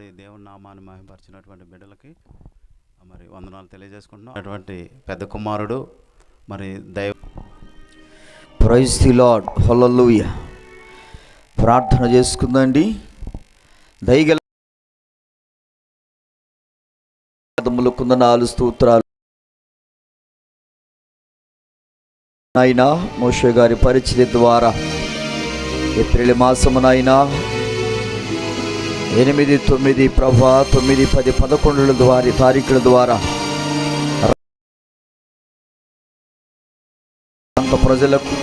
చక్కని పాడి దేవుని నామాన్ని మహిమపరిచినటువంటి బిడ్డలకి మరి వందనాలు తెలియజేసుకుంటున్నాం. అటువంటి పెద్ద కుమారుడు మరి దైవ ప్రైజ్ ది లాడ్ హల్లెలూయా ప్రార్థన చేసుకుందండి. దయగల కుంద నాలుగు స్తోత్రాలు. నాయన మోషే గారి పరిచయ ద్వారా ఏప్రిల్ మాసమునైనా ఎనిమిది తొమ్మిది ప్రభా తొమ్మిది పది పదకొండుల ద్వారా తారీఖుల ద్వారా. అంత ప్రజలకు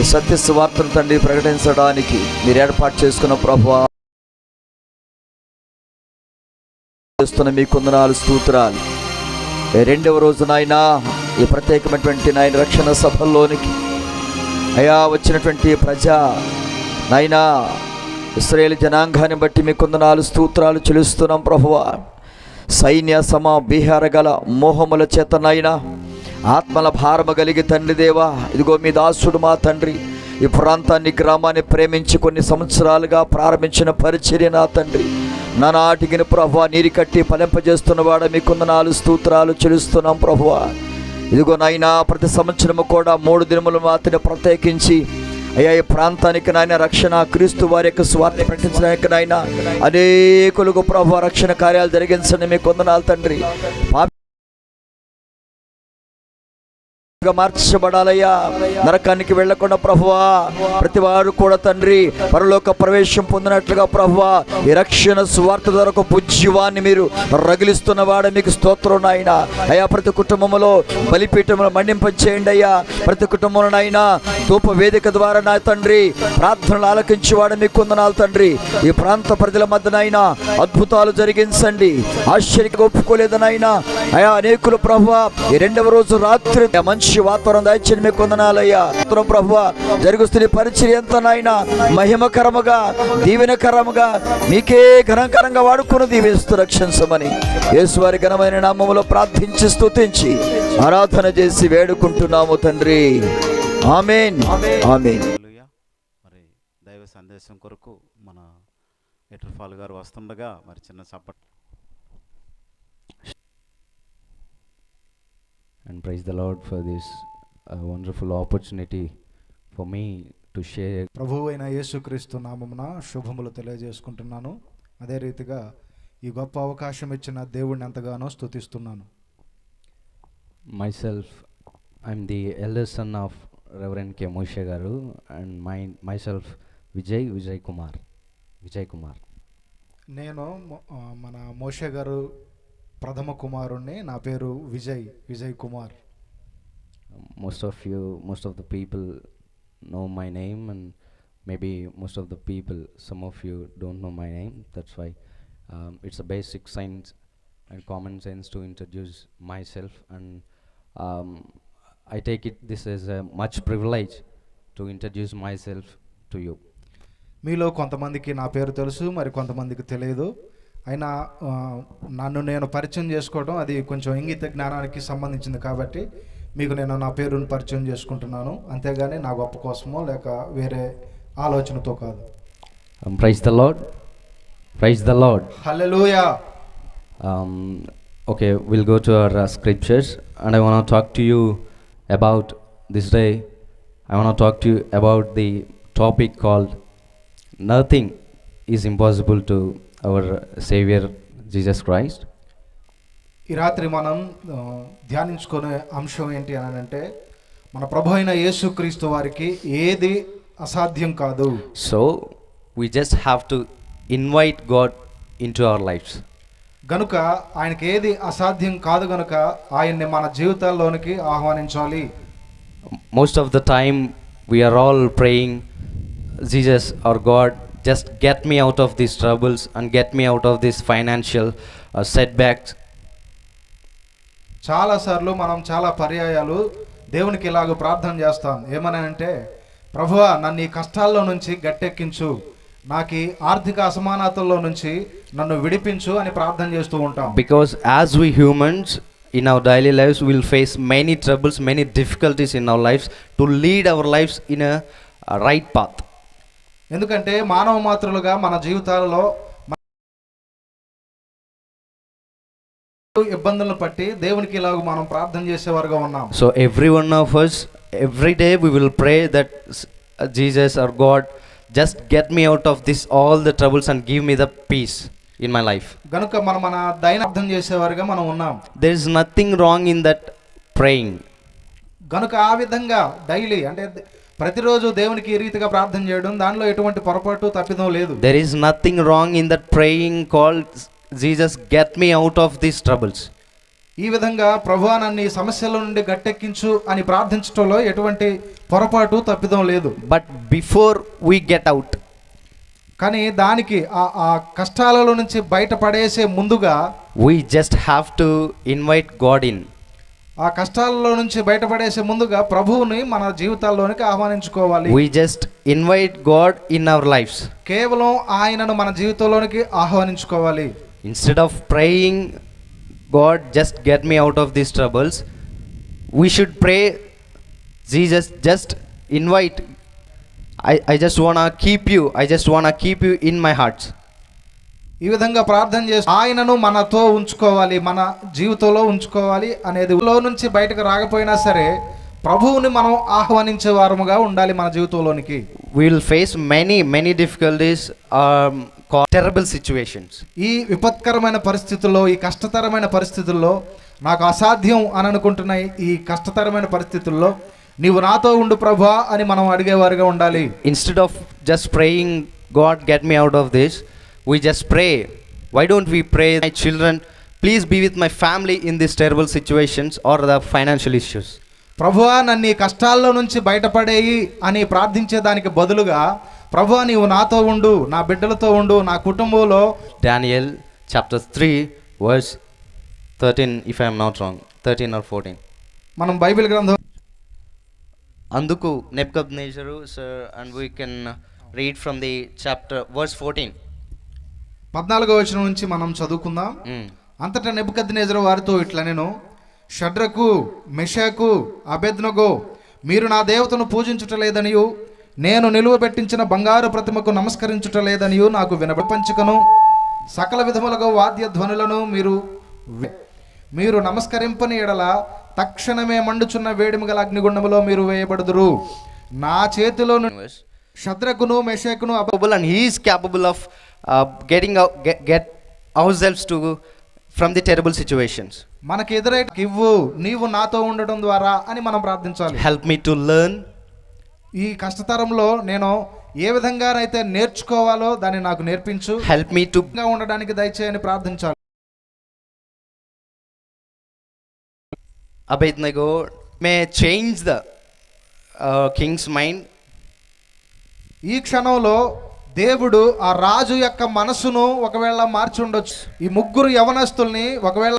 ఈ సత్య సువార్తను తండ్రి ప్రకటించడానికి మీరు ఏర్పాటు చేసుకున్న ప్రభా చేస్తున్న మీ కొందనాలు స్తోత్రాలు. రెండవ రెండవ రోజునైనా ఈ ప్రత్యేకమైనటువంటి నాయన రక్షణ సభల్లోనికి అయా వచ్చినటువంటి ప్రజా నైనా ఇస్రాయేల్ జనాంగాన్ని బట్టి మీ కొందనాలు స్తోత్రాలు చెలుస్తున్నాం ప్రభువ. సైన్య సమ బీహార గల మోహముల చేతనైనా ఆత్మల భారము కలిగి తండ్రి దేవా ఇదిగో మీ దాసుడు మా తండ్రి. ఈ ప్రాంతాన్ని గ్రామాన్ని ప్రేమించి కొన్ని సంవత్సరాలుగా ప్రారంభించిన పరిచర్య నా తండ్రి. నానాటికిని ప్రభు నీరు కట్టి ఫలింపజేస్తున్నవాడ మీకున్న నాలుగు స్తోత్రాలు చెలుస్తున్నాం ప్రభువ. ఇదిగో నైనా ప్రతి సంవత్సరము కూడా మూడు దినములు మాత్రమే ప్రత్యేకించి అయ్యా ఈ ప్రాంతానికి నాయన రక్షణ క్రీస్తు వారి యొక్క స్వార్థ ప్రకటించడానికి నాయన అనేకులకు ప్రభు రక్షణ కార్యాలు జరిగించండి. మీ కొందనాలు తండ్రి మార్చబడాలయ్యా. నరకానికి వెళ్ళకుండా ప్రభువా ప్రతి వారు కూడా తండ్రి పరలోక ప్రవేశం పొందినట్లుగా ప్రభువా ఈ రక్షణ స్వార్థ ధరకు పుజ్యవాన్ని మీరు రగిలిస్తున్న వాడు మీకు స్తోత్రం నాయన. అయ్యా ప్రతి కుటుంబంలో బలిపీఠంలో మండింపచేయండి అయ్యా. ప్రతి కుటుంబంలో నాయన తూప వేదిక ద్వారా నా తండ్రి ప్రార్థనలు ఆలకించేవాడు మీకు కొందనాలు తండ్రి. ఈ ప్రాంత ప్రజల మధ్యనైనా అద్భుతాలు జరిగించండి. ఆశ్చర్యంగా ఒప్పుకోలేదనైనా. అయా అనేకులు ప్రభు ఈ రెండవ రోజు రాత్రి మంచి వాతావరణం దాయిచ్చని మీకు కొందనాలయ్యా ప్రభు జరుగుస్తున్న పరిచయం ఎంతనైనా మహిమకరముగా దీవెనకరముగా మీకే ఘనకరంగా వాడుకుని దీవిస్తూ రక్షించమని యేసువారి ఘనమైన నామములో ప్రార్థించి స్తుతించి ఆరాధన చేసి వేడుకుంటున్నాము తండ్రి. ఆమెన్. ఆమెన్. హల్లెలూయా. మరి దైవ సందేశం కొరకు మన ఎటర్ఫాల్ గారు వస్తుండగా మరి చిన్న చప్పట్ and praise the Lord for this uh, wonderful opportunity for me to share. ప్రభువు అయిన యేసుక్రీస్తు నామమున శుభములు తెలియజేసుకుంటున్నాను. అదే రీతిగా ఈ గొప్ప అవకాశం ఇచ్చిన దేవుడిని ఎంతగానో స్తుతిస్తున్నాను. Myself. I'm the eldest son of Reverend Reverend K Moshe గారు and myself Vijay Vijay Kumar Vijay Kumar నేను మన మోషే గారు ప్రథమ కుమారుణ్ణి నా పేరు Vijay Vijay Kumar most of you most of the people know my name and maybe most of the people some of you don't know my name that's why it's a basic science and common science to introduce self and I take it this is a much privilege to introduce myself to you. మీలో కొంతమందికి నా పేరు తెలుసు మరి కొంతమందికి తెలియదు అయినా నన్ను నేను పరిచయం చేసుకోవడం అది కొంచెం ఇంగిత జ్ఞానానికి సంబంధించింది కాబట్టి మీకు నేను నా పేరును పరిచయం చేసుకుంటున్నాను అంతేగాని నా గొప్ప కోసమో లేక వేరే ఆలోచనతో కాదు Um, praise the Lord. Praise the Lord. Hallelujah Um, okay, we'll go to our uh, scriptures, and I want to talk to you about this day. I want to talk to you about the topic called Nothing is Impossible to our Savior Jesus Christ. ఈ రాత్రి మనం ధ్యానించుకునే అంశం ఏంటి అని అంటే మన ప్రభు అయిన యేసుక్రీస్తు వారికి ఏది అసాధ్యం కాదు So, we just have to invite God into our lives. గనుక ఆయనకి ఏది అసాధ్యం కాదు గనుక ఆయన్ని మన జీవితాల్లోనికి ఆహ్వానించాలి. Most of the time we are all praying Jesus our God just get me out of this troubles and get me out of this financial setbacks చాలాసార్లు మనం చాలా పర్యాయాలు దేవునికి ఇలాగ ప్రార్థన చేస్తాం. ఏమని అంటే ప్రభువా నన్ను ఈ కష్టాల్లో నుంచి గట్టెక్కించు. నాకు ఆర్థిక అసమానతల్లో నుంచి నన్ను విడిపించు అని ప్రార్థన చేస్తూ ఉంటాం. Because as we humans in our daily lives will face many troubles many difficulties in our lives to lead our lives in right path ఎందుకంటే మానవ మాత్రులుగా మన జీవితాలలో ఇబ్బందులను పట్టి దేవునికి ఇలాగ మనం ప్రార్థన చేసేవారుగా ఉన్నాం. So every one of us every day we will pray that Jesus our God just get me out of this all the troubles and give me the peace in my life. గనుక మనం మన దైన అర్థం చేసేవారుగా మనం ఉన్నాం There is nothing wrong in that praying. గనుక ఆ విధంగా డైలీ అంటే ద- ప్రతిరోజు దేవునికి ఈ రీతిగా ప్రార్థన చేయడం దానిలో ఎటువంటి పొరపాటు తప్పిదం లేదు There is nothing wrong in that praying called Jesus, get me out of these troubles. ఈ విధంగా ప్రభువా నన్ను ఈ సమస్యల నుండి గట్టెక్కించు అని ప్రార్థించడంలో ఎటువంటి పొరపాటు తప్పిదం లేదు But before we get out, కానీ దానికి ఆ ఆ కష్టాలలో నుంచి బయటపడేసే ముందుగా we just have to invite God in. ఆ కష్టాలలో నుంచి బయటపడేసే ముందుగా ప్రభువుని మన జీవితాల్లోనికి ఆహ్వానించుకోవాలి We just invite God in our lives. కేవలం ఆయనను మన జీవితంలోనికి ఆహ్వానించుకోవాలి Instead of praying, God just get me out of this troubles we should pray G just just invite I I just wanna keep you I just wanna keep you in my hearts ఈ విధంగా ప్రార్థన చేసి ఆయనను మనతో ఉంచుకోవాలి మన జీవితంలో ఉంచుకోవాలి అనేది లో నుంచి బయటకు రాకపోయినా సరే ప్రభువుని మనం ఆహ్వానించే వారముగా ఉండాలి మన జీవితంలోనికి. We will face many many difficulties terrible situations ఈ విపత్కరమైన పరిస్థితుల్లో ఈ కష్టతరమైన పరిస్థితుల్లో నాకు అసాధ్యం అని అనుకుంటున్న ఈ కష్టతరమైన పరిస్థితుల్లో నీవు నాతో ఉండు ప్రభా అని మనం అడిగేవారిగా ఉండాలి. Instead of just praying God get me out of this we just pray why don't we pray my children please be with my family in this terrible situations or the financial issues ప్రభువా నన్ను ఈ కష్టాల్లో నుంచి బయటపడేయి అని ప్రార్థించే దానికి బదులుగా ప్రభువా నీవు నాతో ఉండు నా బిడ్డలతో ఉండు నా కుటుంబంలో chapter 3, verse 13, if I am not wrong, 13 or 14. మనం బైబిల్ గ్రంథం అందుకు నెప్కబ్నేజరు sir and we can read from the chapter verse 14 పద్నాలుగో వచనం నుంచి మనం చదువుకుందాం Mm. అంతటా నెబుకద్నేజరు వారితో ఇట్లా నేను షడ్రకు మెషకు అబెద్నగో మీరు నా దేవతను పూజించుటలేదనియు నేను నిలువ పెట్టించిన బంగారు ప్రతిమకు నమస్కరించుటలేదనియు నాకు వినపంచుకను సకల విధములుగా వాద్య ధ్వనులను మీరు మీరు నమస్కరింపని ఎడల తక్షణమే మండుచున్న వేడిమి గల అగ్నిగుండములో మీరు వేయబడుదురు. నా చేతిలో ను- Verse. షద్రకును మెషకును అబ capable and he is capable of uh, getting out get, get ourselves to from the terrible situations. మనకి ఎదురై ఇవ్వు నీవు నాతో ఉండడం ద్వారా అని మనం ప్రార్థించాలి. Help me to learn ఈ కష్టతరంలో నేను ఏ విధంగానైతే నేర్చుకోవాలో దాన్ని నాకు నేర్పించు. Me to గా ఉండడానికి దయచేయని ప్రార్థించాలి. may change the uh, king's mind ఈ క్షణంలో దేవుడు ఆ రాజు యొక్క మనసును ఒకవేళ మార్చి ఉండొచ్చు ఈ ముగ్గురు యవనస్తుల్ని ఒకవేళ